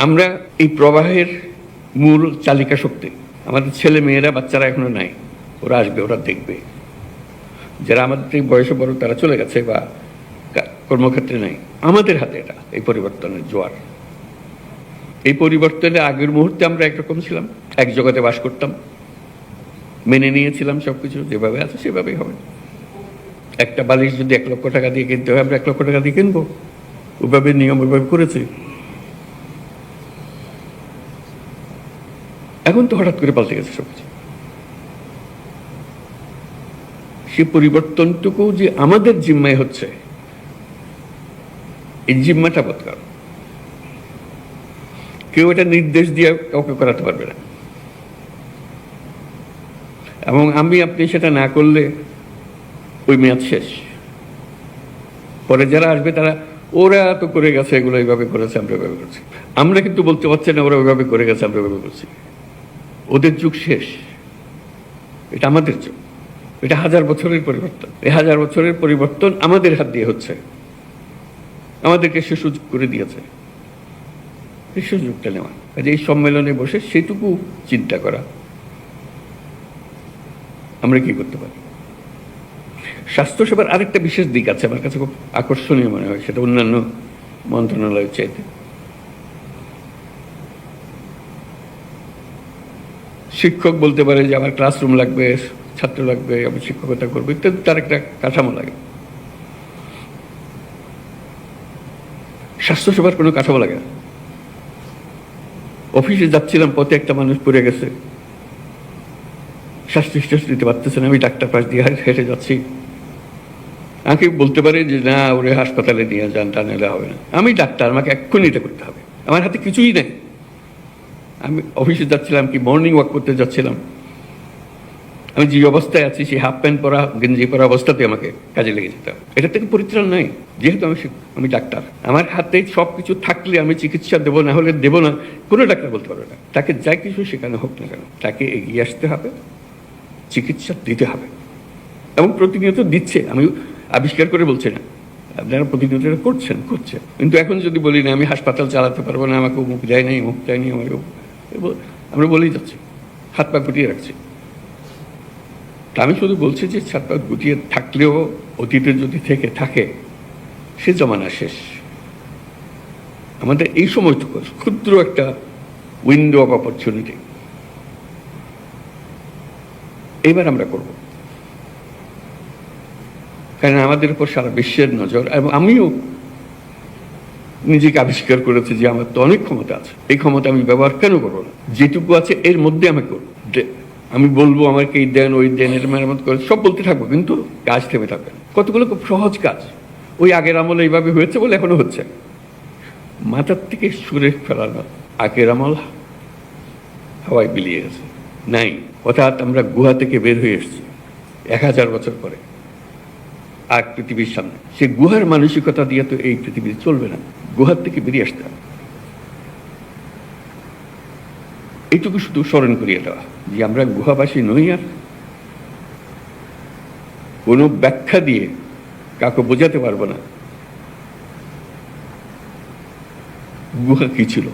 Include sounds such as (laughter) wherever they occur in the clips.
আমরা এই প্রবাহের মূল চালিকা শক্তি। আমাদের ছেলে মেয়েরা, বাচ্চারা এখনও নাই। ওরা আসবে, ওরা দেখবে। যারা আমাদের থেকে বয়সে বড়, তারা চলে গেছে বা কর্মক্ষেত্রে নাই। আমাদের হাতে এটা, এই পরিবর্তনের জোয়ার। এই পরিবর্তনে আগের মুহূর্তে আমরা একরকম ছিলাম, এক জগতে বাস করতাম। মেনে নিয়েছিলাম সবকিছু, যেভাবে আছে সেভাবেই হবে। একটা বালিশ যদি এক লক্ষ টাকা দিয়ে কিনতে হয়, আমরা এক লক্ষ টাকা দিয়ে কিনবো। ওইভাবে নিয়ম ওইভাবে করেছি। এখন তো হঠাৎ করে পাল্টে গেছে সবকিছু। সে পরিবর্তনটুকু যে আমাদের জিম্মায় হচ্ছে, এই জিম্মাটা বোধকর কেউ এটা নির্দেশ দিয়ে কাউকে করাতে পারবে না। এবং আমি, আপনি সেটা না করলে ওই মেয়াদ শেষ। পরে যারা আসবে, তারা ওরা তো করে গেছে, এগুলো এইভাবে করেছে, আমরা এভাবে করছি। আমরা কিন্তু বলতে পারছি না, ওরা ওইভাবে করে গেছে, আমরা এভাবে করছি। ওদের যুগ শেষ। এটা আমাদের যুগ। এটা হাজার বছরের পরিবর্তন। এই হাজার বছরের পরিবর্তন আমাদের হাত দিয়ে হচ্ছে। আমাদেরকে সে সুযোগ করে দিয়েছে। এই সুযোগটা নেওয়া। কাজে এই সম্মেলনে বসে সেটুকু চিন্তা করা। আমরা কি করতে পারি? স্বাস্থ্যসেবার আরেকটা বিশেষ দিক আছে আমার কাছে খুব আকর্ষণীয় মনে হয়। সেটা অন্যান্য মন্ত্রণালয়ের চাইতে। শিক্ষক বলতে পারে যে আমার ক্লাসরুম লাগবে, ছাত্র লাগবে, আমি শিক্ষকতা করব, ইত্যাদি, তার একটা কাঠামো লাগে। স্বাস্থ্যসেবার কোনো কাঠামো লাগে না। অফিসে যাচ্ছিলাম, পথে একটা মানুষ পড়ে গেছে। শ্বাস নিঃশ্বাস নিতে পারতেছে না, আমি ডাক্তার পাশ দিয়ে হেঁটে যাচ্ছি। আমাকে বলতে পারে যে, না, ওরে হাসপাতালে নিয়ে যান টা নিলে হবে না। আমি ডাক্তার, আমাকে এক্ষুনি এটা করতে হবে। আমার হাতে কিছুই নেই। আমি অফিসে যাচ্ছিলাম কি মর্নিং ওয়াক করতে যাচ্ছিলাম। আমি যে অবস্থায় আছি, সেই হাফ প্যান্ট পরা, গেঞ্জি পরা অবস্থাতে আমাকে কাজে লেগে যেতে হবে। এটা থেকে পরিত্রাণ নাই। যেহেতু আমি আমি ডাক্তার, আমার হাতে সব কিছু থাকলে আমি চিকিৎসা দেবো, না হলে দেবো না, কোনো ডাক্তার বলতে পারবে না। তাকে যা কিছু শেখানো হোক না কেন, তাকে এগিয়ে আসতে হবে, চিকিৎসা দিতে হবে। এবং প্রতিনিয়ত দিচ্ছে, আমি আবিষ্কার করে বলছি না। আপনারা প্রতিনিয়ত করছেন করছেন। কিন্তু এখন যদি বলি না, আমি হাসপাতাল চালাতে পারব না, আমাকে মুখ দেয় নাই মুখ দেয়নি আমাকে এ- আমরা বলেই যাচ্ছি, হাত পা গুটিয়ে রাখছি। তা আমি শুধু বলছি যে হাত পা গুটিয়ে থাকলেও অতীতে যদি থেকে থাকে, সে জমানা শেষ। আমাদের এই সময়টুকু ক্ষুদ্র একটা উইন্ডো অফ অপরচুনিটি এবার আমরা করব। কারণ আমাদের উপর সারা বিশ্বের নজর, এবং আমিও নিজেকে আবিষ্কার করেছে যে আমার তো অনেক ক্ষমতা আছে। এই ক্ষমতা আমি ব্যবহার কেন করব না? যেটুকু আছে এর মধ্যে আমি করব। আমি বলব আমাকে এই দেন, ওই দেন, এর মেরামত করে সব বলতে থাকব, কিন্তু কাজ থেমে থাকবে কতগুলো খুব সহজ কাজ। ওই আগের আমলে এইভাবে হয়েছে বলে এখনও হচ্ছে। মাথার থেকে সুরে ফেলানো আগের আমল হাওয়ায় বিলিয়ে গেছে। নাই। অর্থাৎ আমরা গুহা থেকে বের হয়ে এসেছি। এক হাজার বছর পরে। আর পৃথিবীর সামনে। সে গুহার মানসিকতা দিয়ে তো এই পৃথিবী চলবে না। গুহার থেকে বেরিয়ে আসতে হবে। এইটুকু শুধু স্মরণ করিয়ে দেওয়া যে আমরা গুহাবাসী নই আর কোনো ব্যাখ্যা দিয়ে কাউকে বোঝাতে পারব না। গুহা কি ছিল?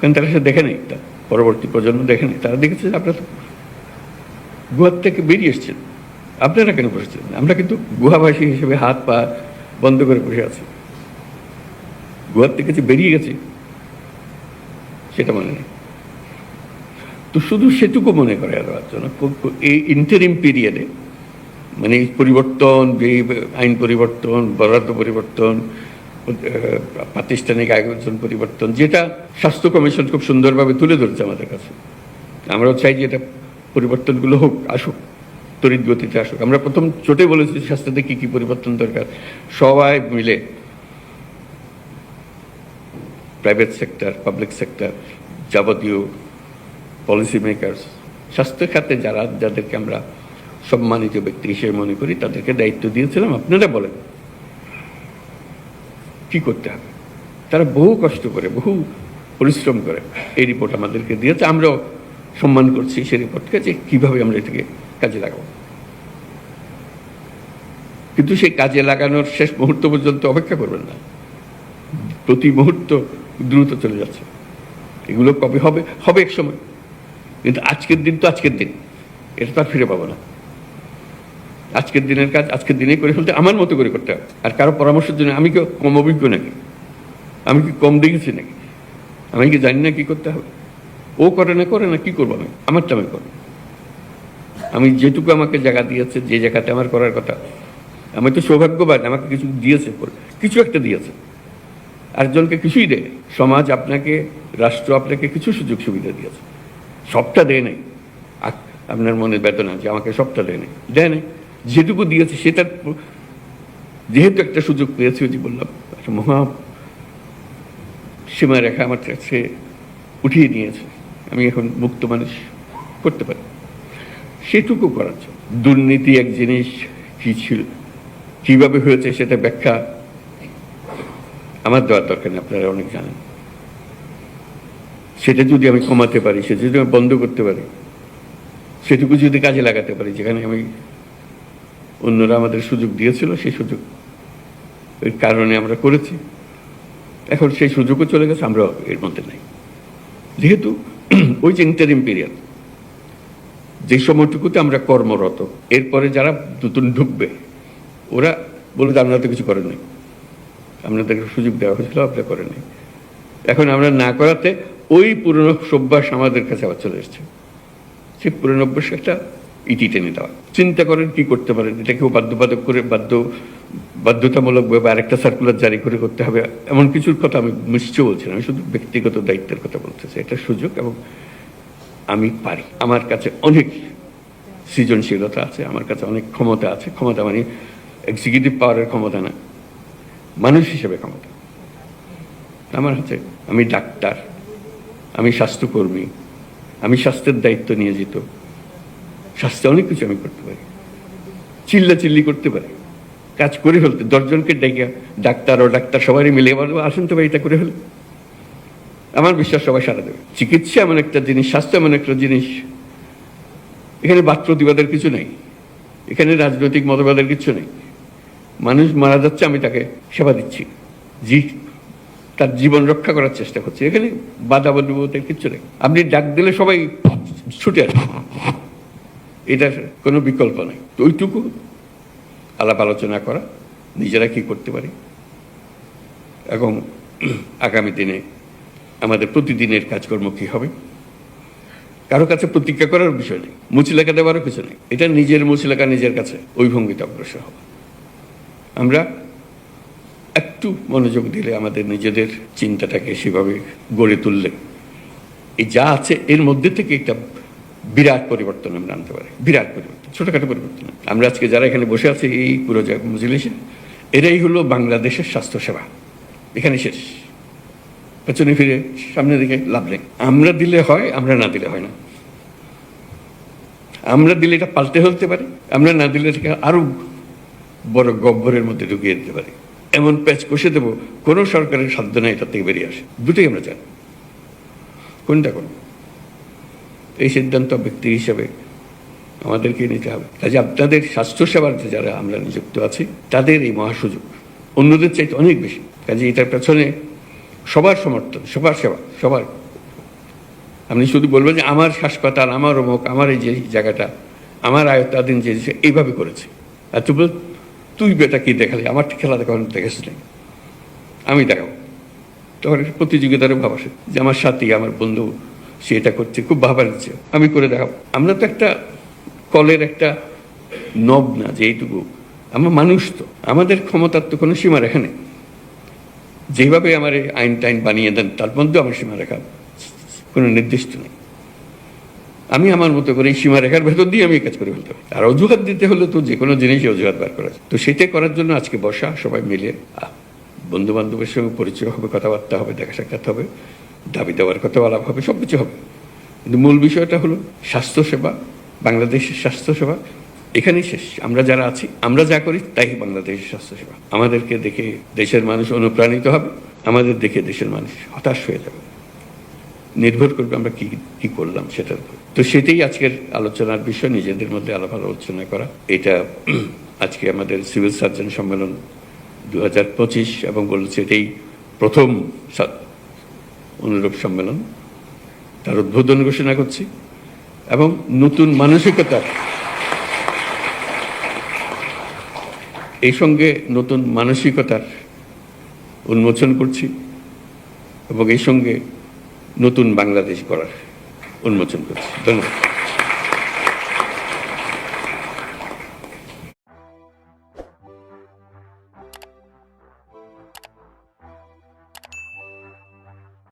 কারণ তারা সে দেখে নেই। তা পরবর্তী প্রজন্ম দেখে নেই। তারা দেখেছে আপনারা তো গুহার থেকে বেরিয়ে এসছেন। আপনারা কেন বসেছেন? আমরা কিন্তু গুহাবাসী হিসেবে হাত পা বন্ধ করে বসে আছি। গুহার থেকে যে বেরিয়ে গেছে। সেটা মনে নেই। তো শুধু সেটুকু মনে করে দেওয়ার জন্য এই ইন্টারিম পিরিয়ডে মানে পরিবর্তন এই আইন পরিবর্তন, বরাদ্দ পরিবর্তন প্রাতিষ্ঠানিক আয়োজন পরিবর্তন, যেটা স্বাস্থ্য কমিশন খুব সুন্দরভাবে তুলে ধরছে আমাদের কাছে। আমরাও চাই যে এটা পরিবর্তনগুলো হোক, আসুক তড়িৎ গতিতে আসুক। আমরা প্রথম চোটে বলেছি স্বাস্থ্যতে কী কী পরিবর্তন দরকার। সবাই মিলে প্রাইভেট সেক্টর পাবলিক সেক্টর যাবতীয় পলিসি মেকার্স স্বাস্থ্য খাতে যারা, যাদেরকে আমরা সম্মানিত ব্যক্তি হিসেবে মনে করি, তাদেরকে দায়িত্ব দিয়েছিলাম। আপনারা বলেন, কি করতে হবে? তারা বহু কষ্ট করে, বহু পরিশ্রম করে এই রিপোর্ট আমাদেরকে দিয়েছে। আমরাও সম্মান করছি সেই রিপোর্টকে যে কীভাবে আমরা এটাকে কাজে লাগাবো। কিন্তু সেই কাজে লাগানোর শেষ মুহূর্ত পর্যন্ত অপেক্ষা করবেন না। প্রতি মুহূর্ত দ্রুত চলে যাচ্ছে। এগুলো কবে হবে? হবে এক সময়। কিন্তু আজকের দিন তো আজকের দিন। এটা তো আর ফিরে পাবো না। আজকের দিনের কাজ আজকের দিনেই করে ফেলতে আমার মতো করে করতে হবে। আর কারও পরামর্শের জন্য আমি কি কম অভিজ্ঞ নাকি? আমি কি কম দেখেছি নাকি? আমি কি জানি না কি করতে হবে? ও করে না করে না, কি করব আমি? আমারটা আমি করব। আমি যেটুকু আমাকে জায়গা দিয়েছে, যে জায়গাতে আমার করার কথা আমি তো সৌভাগ্যবান, আমাকে কিছু দিয়েছে, কিছু একটা দিয়েছে। আরেকজনকে কিছুই দেয় সমাজ আপনাকে, রাষ্ট্র আপনাকে কিছু সুযোগ সুবিধা দিয়েছে। সবটা দেয় নাই। আপনার মনে বেদনা যে আমাকে সবটা দেয় নাই। দেয় নাই। যেটুকু দিয়েছে সেটার যেহেতু একটা সুযোগ পেয়েছি ওই যে বললাম, একটা মহা সীমারেখা আমার কাছে উঠিয়ে নিয়েছে। আমি এখন মুক্ত মানুষ করতে পারি। সেটুকু করার জন্য। দুর্নীতি এক জিনিস কি ছিল? কীভাবে হয়েছে সেটা ব্যাখ্যা আমার দেওয়ার দরকার নেই, আপনারা অনেক জানেন। সেটা যদি আমি কমাতে পারি, সেটা যদি আমি বন্ধ করতে পারি, সেটুকু যদি কাজে লাগাতে পারি, যেখানে আমি অন্যরা আমাদের সুযোগ দিয়েছিল, সেই সুযোগ ওই কারণে আমরা করেছি। এখন সেই সুযোগও চলে গেছে আমরা এর মধ্যে নাই। যেহেতু (clears throat) ওই যে ইন্টারিম পিরিয়ড যে সময়টুকুতে আমরা কর্মরত, এরপরে যারা নতুন ঢুকবে, ওরা বলে আপনারা তো কিছু করেন নাই আপনাদেরকে সুযোগ দেওয়া হয়েছিল আপনারা করেন এখন আমরা না করাতে ওই পুরনো সভ্যাস আমাদের কাছে আবার চলে এসছে। সেই পুরনো অভ্যাস একটা ইটি টেনে দেওয়া। চিন্তা করেন কি করতে পারেন? এটা কেউ বাধ্যবাধক করে বাধ্য বাধ্যতামূলকভাবে আরেকটা সার্কুলার জারি করে করতে হবে। এমন কিছুর কথা আমি নিশ্চয় বলছি না, আমি শুধু ব্যক্তিগত দায়িত্বের কথা বলতেছি এটা সুযোগ এবং আমি পারি। আমার কাছে অনেক সৃজনশীলতা আছে, আমার কাছে অনেক ক্ষমতা আছে। ক্ষমতা মানে এক্সিকিউটিভ পাওয়ারের ক্ষমতা না। মানুষ হিসেবে ক্ষমতা আমার হাতে আমি ডাক্তার, আমি স্বাস্থ্যকর্মী, আমি স্বাস্থ্যের দায়িত্ব নিয়ে যেত। স্বাস্থ্যে অনেক কিছু আমি করতে পারি। চিল্লা চিল্লি করতে পারি। কাজ করে ফেলতে, দশজনকে ডেকে ডাক্তার ও ডাক্তার সবারই মিলে বলব, আসেন তো ভাই, এটা করে ফেলে। আমার বিশ্বাস সবাই সারা দেবে। চিকিৎসা এমন একটা জিনিস, স্বাস্থ্য এমন একটা জিনিস। এখানে বাদ প্রতিবাদের কিছু নেই। এখানে রাজনৈতিক মতবাদের কিছু নেই। মানুষ মারা যাচ্ছে, আমি তাকে সেবা দিচ্ছি। জি, তার জীবন রক্ষা করার চেষ্টা করছি। এখানে বাধা বলতে কিচ্ছু নেই। আপনি ডাক দিলে সবাই ছুটে আসবে এটার কোনো বিকল্প নেই। তো ওইটুকু আলাপ আলোচনা করা, নিজেরা কি করতে পারি। এবং আগামী দিনে আমাদের প্রতিদিনের কাজকর্ম কি হবে? কারও কাছে প্রতিজ্ঞা করার বিষয় নেই। মুচিলেখা দেওয়ারও কিছু নেই। এটা নিজের মুচিলেখা নিজের কাছে। ওই ভঙ্গিতে অগ্রসর হবে আমরা একটু মনোযোগ দিলে আমাদের নিজেদের চিন্তাটাকে সেভাবে গড়ে তুললে। এই যা আছে, এর মধ্যে থেকে একটা বিরাট পরিবর্তন আমরা আনতে পারি। বিরাট পরিবর্তন, ছোটখাটো পরিবর্তন। আমরা আজকে যারা এখানে বসে আছি এই পুরো মজলিসে, এরাই হলো বাংলাদেশের স্বাস্থ্যসেবা। এখানে শেষ। পেছনে ফিরে সামনে দিকে লাভ নেই। আমরা দিলে হয়, আমরা না দিলে হয় না। আমরা দিলে এটা পাল্টে ফেলতে পারি, আমরা না দিলে এটাকে আরও বড় গব্বরের মধ্যে ঢুকিয়ে দিতে পারি। এমন প্যাচ কষে দেবো, কোনো সরকারের সাধ্য নাই এটা থেকে বেরিয়ে আসে। দুটোই আমরা জানি। কোনটা কোন? এই সিদ্ধান্ত ব্যক্তি হিসেবে আমাদেরকে নিতে হবে। কাজে আপনাদের স্বাস্থ্যসেবাতে যারা আমরা নিযুক্ত আছি, তাদের এই মহাসুযোগ অন্যদের চাইতে অনেক বেশি। কাজে এটার পেছনে সবার সমর্থন, সবার সেবা, সবার। আপনি শুধু বলবেন যে আমার হাসপাতাল, আমার অমুক, আমার এই যে জায়গাটা, আমার আয়ত্তাধীন যে এইভাবে করেছে। আর তুই বেটা কি দেখালি? আমার খেলা দেখানো দেখেছিস নাকি আমি দেখাবো। তখন একটা প্রতিযোগিতারও ভাব আসে যে আমার সাথী, আমার বন্ধু, সে এটা করছে, খুব ভাবার ইচ্ছে আমি করে দেখাবো। আমরা তো একটা কলের একটা নব না, যে এইটুকু। আমরা মানুষ তো। আমাদের ক্ষমতার তো কোনো সীমা রেখা নেই। যেভাবে আমার আইন টাইন বানিয়ে দেন, তার মধ্যেও আমার সীমা রেখা কোনো নির্দিষ্ট নেই। আমি আমার মতো করে এই সীমারেখার ভেতর দিয়ে আমি কাজ করে ফেলতে পারি। আর অজুহাত দিতে হলে তো যে কোনো জিনিসই অজুহাত বার করা তো সেটাই করার জন্য আজকে বসা, সবাই মিলে বন্ধু বান্ধবের সঙ্গে পরিচয় হবে, কথাবার্তা হবে, দেখা সাক্ষাৎ হবে, দাবি দেওয়ার কথা আলাপ হবে সব কিছু হবে। কিন্তু মূল বিষয়টা হলো স্বাস্থ্যসেবা বাংলাদেশের স্বাস্থ্যসেবা এখানেই শেষ। আমরা যারা আছি, আমরা যা করি তাই বাংলাদেশের স্বাস্থ্যসেবা আমাদেরকে দেখে দেশের মানুষ অনুপ্রাণিত হবে, আমাদের দেখে দেশের মানুষ হতাশ হয়ে যাবে। নির্ভর করবে আমরা কি কি করলাম সেটার উপর। তো সেটাই আজকের আলোচনার বিষয়, নিজেদের মধ্যে আলাপ আলোচনা করা। এটা আজকে আমাদের সিভিল সার্জন সম্মেলন দু হাজার পঁচিশ, এবং বলেছে এটাই প্রথম অনুরূপ সম্মেলন। তার উদ্বোধন ঘোষণা করছি। এবং নতুন মানসিকতার এই সঙ্গে নতুন মানসিকতার উন্মোচন করছি। এবং এই সঙ্গে নতুন বাংলাদেশ গড়ার উন্মোচন করছি। ধন্যবাদ।